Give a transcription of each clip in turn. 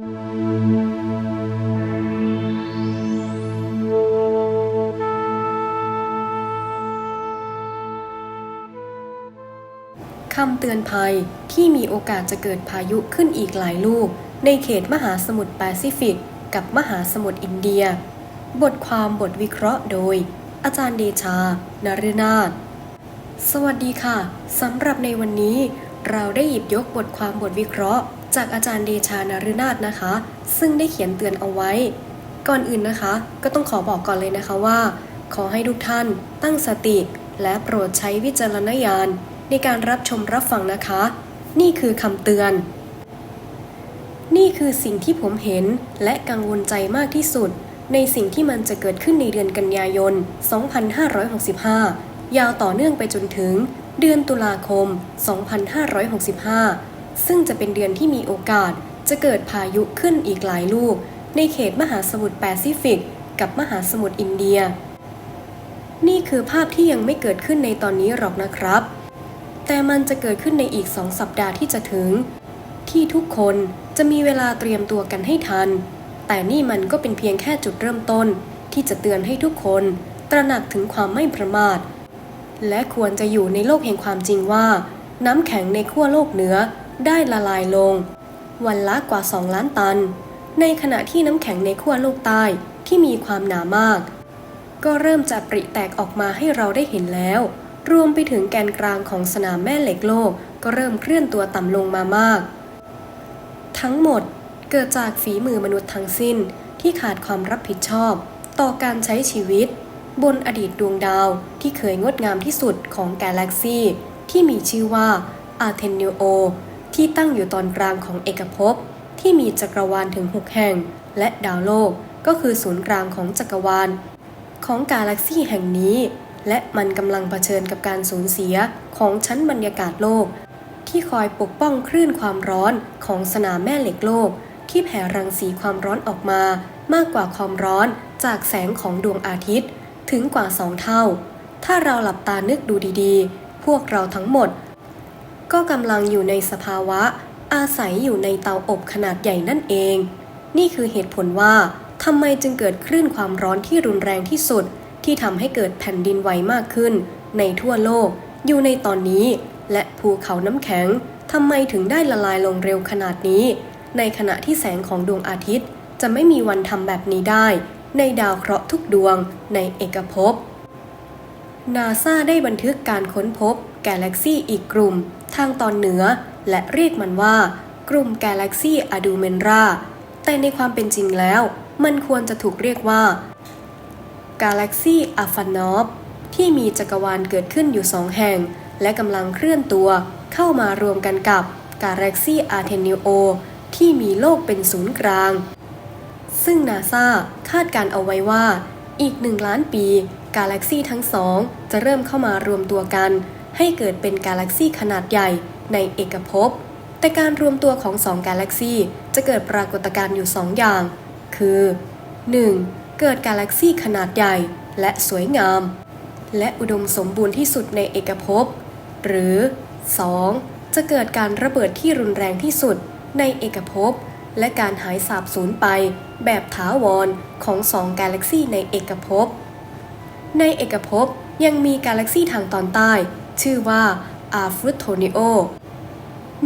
คำเตือนภัยที่มีโอกาสจะเกิดพายุขึ้นอีกหลายลูก ในเขตมหาสมุทรแปซิฟิก กับมหาสมุทรอินเดีย บทความบทวิเคราะห์โดย อาจารย์เดชานฤนาถสวัสดีค่ะ สำหรับในวันนี้ เราได้หยิบยกบทความบทวิเคราะห์ จากอาจารย์เดชานฤนาถนะคะ ซึ่งได้เขียนเตือนเอาไว้ ก่อนอื่นนะคะ ก็ต้องขอบอกก่อนเลยนะคะว่า ขอให้ทุกท่านตั้งสติ และโปรดใช้วิจารณญาณในการรับชมรับฟังนะคะ นี่คือคำเตือน นี่คือสิ่งที่ผมเห็นและกังวลใจมากที่สุด ในสิ่งที่มันจะเกิดขึ้นในเดือนกันยายน 2565 ยาวต่อเนื่องไปจนถึงเดือนตุลาคม 2565 ซึ่งจะเป็นเดือนที่มีโอกาส จะเกิดพายุขึ้นอีกหลายลูก ในเขตมหาสมุทรแปซิฟิก กับมหาสมุทรอินเดีย นี่คือภาพที่ยังไม่เกิดขึ้นในตอนนี้หรอกนะครับ แต่มันจะเกิดขึ้นในอีกสองสัปดาห์ที่จะถึง ที่ทุกคนจะมีเวลาเตรียมตัวกันให้ทัน แต่นี่มันก็เป็นเพียงแค่จุดเริ่มต้น ที่จะเตือนให้ทุกคน ตระหนักถึงความไม่ประมาทและควรจะอยู่ในโลกแห่งความจริงว่า น้ำแข็งในขั้วโลกเหนือ ได้ละลายลง วันละกว่า 2 ล้านตัน ในขณะที่น้ำแข็งในขั้วโลกใต้ที่มีความหนามาก ก็เริ่มจะปริแตกออกมาให้เราได้เห็นแล้ว รวมไปถึงแกนกลางของสนามแม่เหล็กโลกก็เริ่มเคลื่อนตัวต่ำลงมามาก ทั้งหมดเกิดจากฝีมือมนุษย์ทั้งสิ้นที่ขาดความรับผิดชอบ ต่อการใช้ชีวิต บนอดีตดวงดาวที่เคยงดงามที่สุดของกาแล็กซีที่มีชื่อว่าอาเทนเนโอ ที่ตั้งอยู่ตอนกลางของเอกภพที่มีจักรวาลถึง 6 แห่ง และดาวโลกก็คือศูนย์กลางของจักรวาล ของกาแล็กซี่แห่งนี้ และมันกำลังเผชิญกับการสูญเสียของชั้นบรรยากาศโลก ที่คอยปกป้องคลื่นความร้อนของสนามแม่เหล็กโลก ที่แผ่รังสีความร้อนออกมามากกว่าความร้อนจากแสงของดวงอาทิตย์ถึงกว่าสองเท่า ถ้าเราหลับตานึกดูดีๆ พวกเราทั้งหมด ก็กำลังอยู่ในสภาวะ อาศัยอยู่ในเตาอบขนาดใหญ่นั่นเอง นี่คือเหตุผลว่าทำไมจึงเกิดคลื่นความร้อนที่รุนแรงที่สุด ที่ทำให้เกิดแผ่นดินไหวมากขึ้น ในทั่วโลก อยู่ในตอนนี้ และภูเขาน้ำแข็งทำไมถึงได้ละลายลงเร็วขนาดนี้ ในขณะที่แสงของดวงอาทิตย์ จะไม่มีวันทำแบบนี้ได้ ในดาวเคราะห์ทุกดวง ในเอกภพนาซาได้บันทึกการค้นพบ กาแล็กซีอีกกลุ่ม ทางตอนเหนือ และเรียกมันว่า กลุ่มกาแล็กซีอะดูเมนรา แต่ในความเป็นจริงแล้ว มันควรจะถูกเรียกว่ากาแล็กซีอัฟานอฟที่มีจักรวาลเกิดขึ้นอยู่สองแห่ง และกำลังเคลื่อนตัวเข้ามารวมกันกับกาแล็กซีอาร์เทนิโอที่มีโลกเป็นศูนย์กลาง ซึ่งนาซาคาดการเอาไว้ว่า อีกหนึ่งล้านปี กาแล็กซีทั้งสองจะเริ่มเข้ามารวมตัวกัน ให้เกิดเป็นกาแล็กซีขนาดใหญ่ในเอกภพ แต่การรวมตัวของสองกาแล็กซีจะเกิดปรากฏการณ์อยู่สองอย่าง คือ 1. เกิดกาแล็กซีขนาดใหญ่และสวยงาม และอุดมสมบูรณ์ที่สุดในเอกภพ หรือ 2. จะเกิดการระเบิดที่รุนแรงที่สุดในเอกภพ และการหายสาบสูญไปแบบถาวรของสองกาแล็กซีในเอกภพ ในเอกภพยังมีกาแล็กซีทางตอนใต้ ชื่อว่าอาฟรุโทนิโอ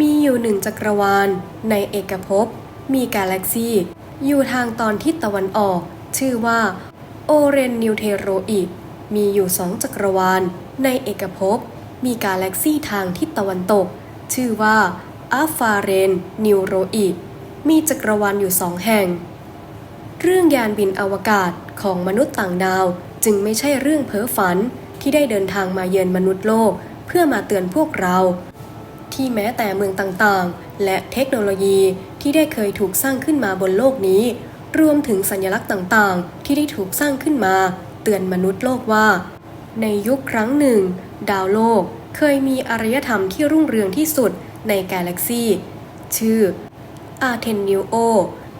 มีอยู่หนึ่งจักรวาล ในเอกภพ มีกาแล็กซีอยู่ทางตอนทิศตะวันออก ชื่อว่าโอเรนนิวเทโรอีมีอยู่สองจักรวาล ในเอกภพ มีกาแล็กซีทางทิศตะวันตก ชื่อว่าอัฟฟาเรนนิวโรอีมีจักรวาลอยู่สองแห่ง เรื่องยานบินอวกาศของมนุษย์ต่างดาวจึงไม่ใช่เรื่องเพ้อฝัน ที่ได้เดินทางมาเยือนมนุษย์โลก เพื่อมาเตือนพวกเรา ที่แม้แต่เมืองต่างๆ และเทคโนโลยีที่ได้เคยถูกสร้างขึ้นมาบนโลกนี้ รวมถึงสัญลักษณ์ต่างๆ ที่ได้ถูกสร้างขึ้นมา เตือนมนุษย์โลกว่า ในยุคครั้งหนึ่ง ดาวโลกเคยมีอารยธรรมที่รุ่งเรืองที่สุดในกาแล็กซีชื่ออาเทนนิโอ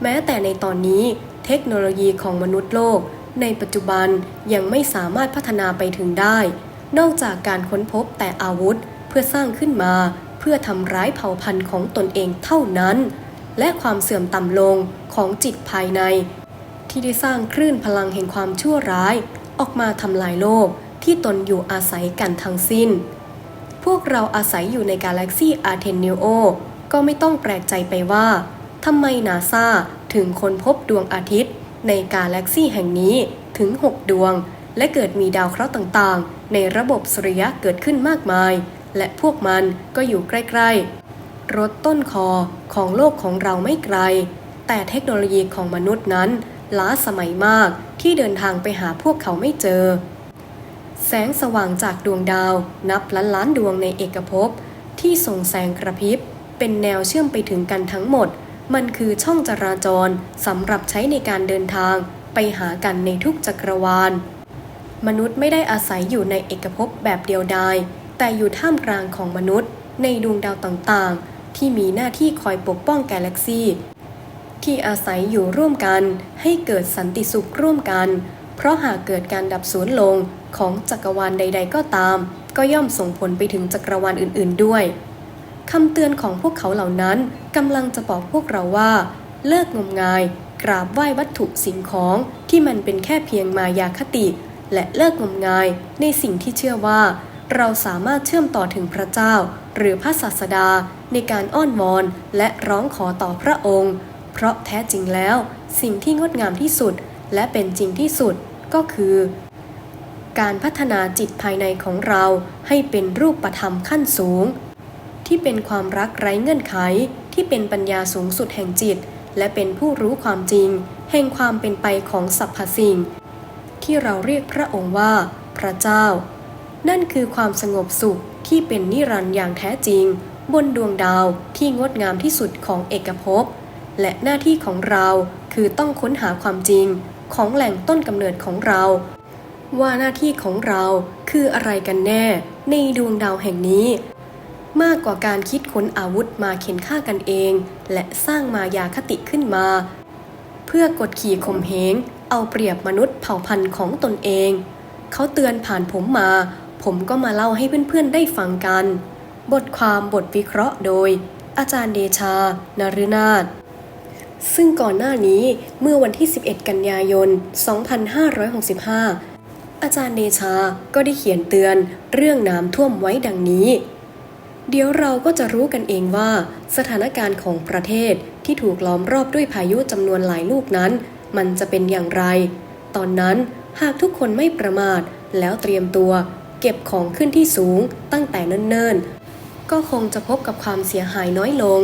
แม้แต่ในตอนนี้เทคโนโลยีของมนุษย์โลก ในปัจจุบันยังไม่สามารถพัฒนาไปถึงได้ นอกจากการค้นพบแต่อาวุธเพื่อสร้างขึ้นมาเพื่อทำร้ายเผ่าพันธุ์ของตนเองเท่านั้น และความเสื่อมต่ำลงของจิตภายใน ที่ได้สร้างคลื่นพลังแห่งความชั่วร้าย ออกมาทำลายโลกที่ตนอยู่อาศัยกันทั้งสิ้น พวกเราอาศัยอยู่ในกาแล็กซีอาร์เทนเนโอก็ไม่ต้องแปลกใจไปว่าทำไมนาซาถึงค้นพบดวงอาทิตย์ ในกาแล็กซี่แห่งนี้ถึง 6 ดวง และเกิดมีดาวเคราะห์ต่างๆ ในระบบสุริยะเกิดขึ้นมากมาย และพวกมันก็อยู่ใกล้ๆ รถต้นคอของโลกของเราไม่ไกล แต่เทคโนโลยีของมนุษย์นั้น ล้าสมัยมากที่เดินทางไปหาพวกเขาไม่เจอ แสงสว่างจากดวงดาวนับล้านล้านดวงในเอกภพที่ส่งแสงกระพริบเป็นแนวเชื่อมไปถึงกันทั้งหมด มันคือช่องจราจรสำหรับใช้ในการเดินทางไปหากันในทุกจักรวาล มนุษย์ไม่ได้อาศัยอยู่ในเอกภพแบบเดียวดาย แต่อยู่ท่ามกลางของมนุษย์ ในดวงดาวต่างๆ ที่มีหน้าที่คอยปกป้องกาแล็กซีที่อาศัยอยู่ร่วมกันให้เกิดสันติสุขร่วมกัน เพราะหากเกิดการดับสูญลงของจักรวาลใด ๆ ก็ตาม ก็ย่อมส่งผลไปถึงจักรวาลอื่น ๆ ด้วย คำเตือนของพวกเขาเหล่านั้นกำลังจะบอกพวกเราว่า เลิกงมงาย กราบไหว้วัตถุสิ่งของที่มันเป็นแค่เพียงมายาคติ และเลิกงมงายในสิ่งที่เชื่อว่า เราสามารถเชื่อมต่อถึงพระเจ้า หรือพระศาสดาในการอ้อนวอนและร้องขอต่อพระองค์ เพราะแท้จริงแล้ว สิ่งที่งดงามที่สุด และเป็นจริงที่สุดก็คือ การพัฒนาจิตภายในของเราให้เป็นรูปธรรมขั้นสูง ที่เป็นความรักไร้เงื่อนไข ที่เป็นปัญญาสูงสุดแห่งจิต และเป็นผู้รู้ความจริง แห่งความเป็นไปของสรรพสิ่ง ที่เราเรียกพระองค์ว่า พระเจ้า นั่นคือความสงบสุขที่เป็นนิรันดร์อย่างแท้จริง บนดวงดาวที่งดงามที่สุดของเอกภพ และหน้าที่ของเราคือต้องค้นหาความจริง ของแหล่งต้นกำเนิดของเรา ว่าหน้าที่ของเราคืออะไรกันแน่ ในดวงดาวแห่งนี้ มากกว่าการคิดค้นอาวุธมาเข็นฆ่ากันเอง และสร้างมายาคติขึ้นมา เพื่อกดขี่ข่มเหงเอาเปรียบมนุษย์เผ่าพันธุ์ของตนเอง เขาเตือนผ่านผมมา ผมก็มาเล่าให้เพื่อนๆได้ฟังกัน บทความบทวิเคราะห์โดย อาจารย์เดชานฤนาถซึ่งก่อนหน้านี้เมื่อวันที่ 11 กันยายน 2565 อาจารย์เดชาก็ได้เขียนเตือนเรื่องน้ำท่วมไว้ดังนี้ เดี๋ยวเราก็จะรู้กันเองว่า สถานการณ์ของประเทศที่ถูกล้อมรอบด้วยพายุจำนวนหลายลูกนั้น มันจะเป็นอย่างไร ตอนนั้นหากทุกคนไม่ประมาทแล้วเตรียมตัว เก็บของขึ้นที่สูงตั้งแต่เนิ่นๆ ก็คงจะพบกับความเสียหายน้อยลง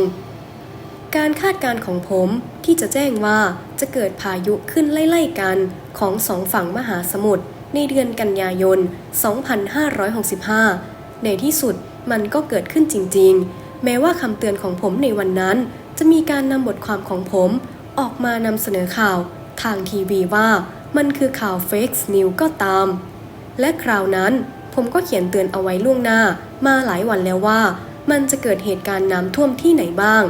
การคาดการณ์ของผมที่จะแจ้งว่าจะเกิดพายุขึ้นไล่ๆกันของสองฝั่งมหาสมุทรในเดือนกันยายน 2565 ในที่สุด มันก็เกิดขึ้นจริงๆ แม้ว่าคำเตือนของผมในวันนั้น จะมีการนำบทความของผม ออกมานำเสนอข่าว ทางทีวีว่ามันคือข่าวเฟกซ์นิวก็ตาม และคราวนั้นผมก็เขียนเตือนเอาไว้ล่วงหน้า มาหลายวันแล้วว่า มันจะเกิดเหตุการณ์น้ำท่วมที่ไหนบ้าง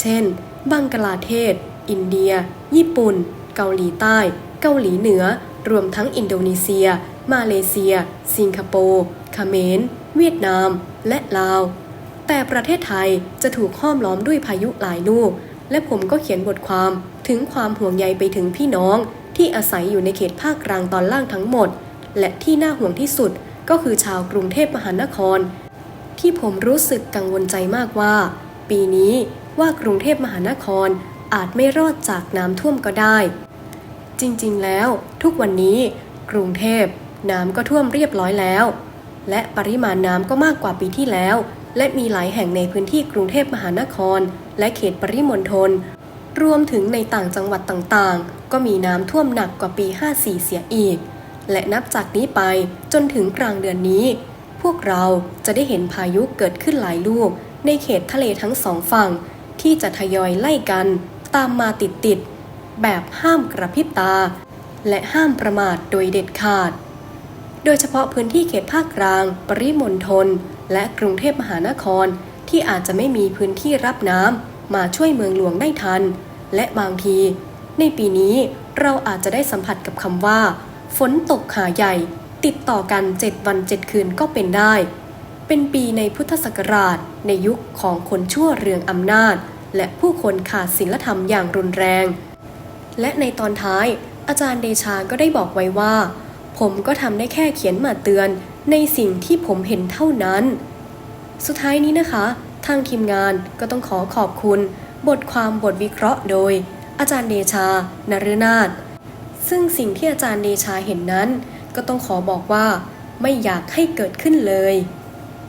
เช่น บังกลาเทศ อินเดีย ญี่ปุ่น เกาหลีใต้ เกาหลีเหนือ รวมทั้งอินโดนีเซีย มาเลเซีย สิงคโปร์เขมร เวียดนาม และลาว แต่ประเทศไทยจะถูกห้อมล้อมด้วยพายุหลายลูก และผมก็เขียนบทความถึงความห่วงใยไปถึงพี่น้องที่อาศัยอยู่ในเขตภาคกลางตอนล่างทั้งหมด และที่น่าห่วงที่สุดก็คือชาวกรุงเทพมหานคร ที่ผมรู้สึกกังวลใจมากว่า ปีนี้ว่ากรุงเทพมหานครอาจไม่รอดจากน้ำท่วมก็ได้ จริงๆแล้วทุกวันนี้กรุงเทพน้ำก็ท่วมเรียบร้อยแล้ว และปริมาณน้ำก็มากกว่าปีที่แล้ว และมีหลายแห่งในพื้นที่กรุงเทพมหานคร และเขตปริมณฑลรวมถึงในต่างจังหวัดต่างๆ ก็มีน้ำท่วมหนักกว่าปี 54 เสียอีก และนับจากนี้ไปจนถึงกลางเดือนนี้ พวกเราจะได้เห็นพายุเกิดขึ้นหลายลูก ในเขตทะเลทั้งสองฝั่ง ที่จะทยอยไล่กันตามมาติดๆแบบห้ามกระพริบตา และห้ามประมาทโดยเด็ดขาด โดยเฉพาะพื้นที่เขตภาคกลาง ปริมณฑลและกรุงเทพมหานคร ที่อาจจะไม่มีพื้นที่รับน้ำมาช่วยเมืองหลวงได้ทัน และบางที ในปีนี้เราอาจจะได้สัมผัสกับคำว่า ฝนตกขาใหญ่ ติดต่อกัน 7 วัน 7 คืนก็เป็นได้ เป็นปีในพุทธศักราช ในยุคของคนชั่วเรืองอำนาจ และผู้คนขาดศีลธรรมอย่างรุนแรง และในตอนท้ายอาจารย์เดชาก็ได้บอกไว้ว่า ผมก็ทำได้แค่เขียนมาเตือนในสิ่งที่ผมเห็นเท่านั้น สุดท้ายนี้นะคะ ทางทีมงานก็ต้องขอขอบคุณ บทความบทวิเคราะห์โดย อาจารย์เดชา นรนาถซึ่งสิ่งที่อาจารย์เดชาเห็นนั้น ก็ต้องขอบอกว่า ไม่อยากให้เกิดขึ้นเลย